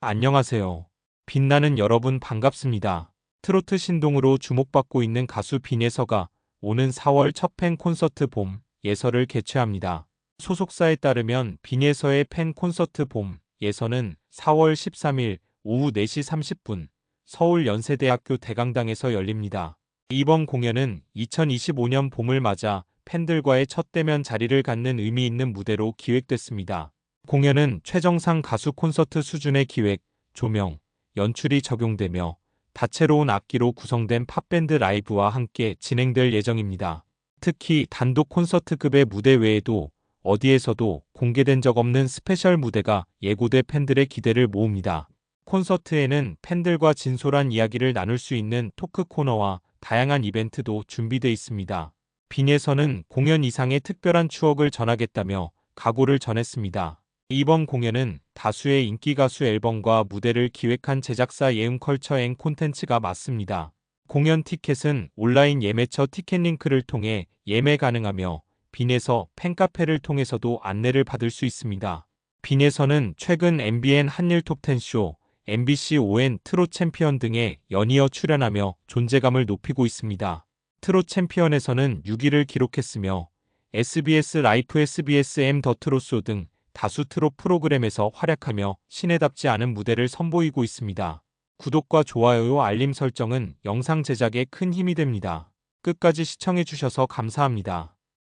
안녕하세요. 빛나는 여러분 반갑습니다. 트로트 신동으로 주목받고 있는 가수 빈예서가 오는 4월 첫 팬 콘서트 봄 예서를 개최합니다. 소속사에 따르면 빈예서의 팬 콘서트 봄 예서는 4월 13일 오후 4시 30분 서울 연세대학교 대강당에서 열립니다. 이번 공연은 2025년 봄을 맞아 팬들과의 첫 대면 자리를 갖는 의미 있는 무대로 기획됐습니다. 공연은 최정상 가수 콘서트 수준의 기획, 조명, 연출이 적용되며 다채로운 악기로 구성된 팝밴드 라이브와 함께 진행될 예정입니다. 특히 단독 콘서트급의 무대 외에도 어디에서도 공개된 적 없는 스페셜 무대가 예고돼 팬들의 기대를 모읍니다. 콘서트에는 팬들과 진솔한 이야기를 나눌 수 있는 토크 코너와 다양한 이벤트도 준비돼 있습니다. 빈에서는 공연 이상의 특별한 추억을 전하겠다며 각오를 전했습니다. 이번 공연은 다수의 인기 가수 앨범과 무대를 기획한 제작사 예음컬처 앤 콘텐츠가 맞습니다. 공연 티켓은 온라인 예매처 티켓 링크를 통해 예매 가능하며 빈에서 팬카페를 통해서도 안내를 받을 수 있습니다. 빈에서는 최근 MBN 한일 톱10쇼, MBC ON 트롯 챔피언 등에 연이어 출연하며 존재감을 높이고 있습니다. 트롯 챔피언에서는 6위를 기록했으며 SBS 라이프 SBS M 더 트롯쇼 등 다수 트롯 프로그램에서 활약하며 신에답지 않은 무대를 선보이고 있습니다. 구독과 좋아요 알림 설정은 영상 제작에 큰 힘이 됩니다. 끝까지 시청해주셔서 감사합니다.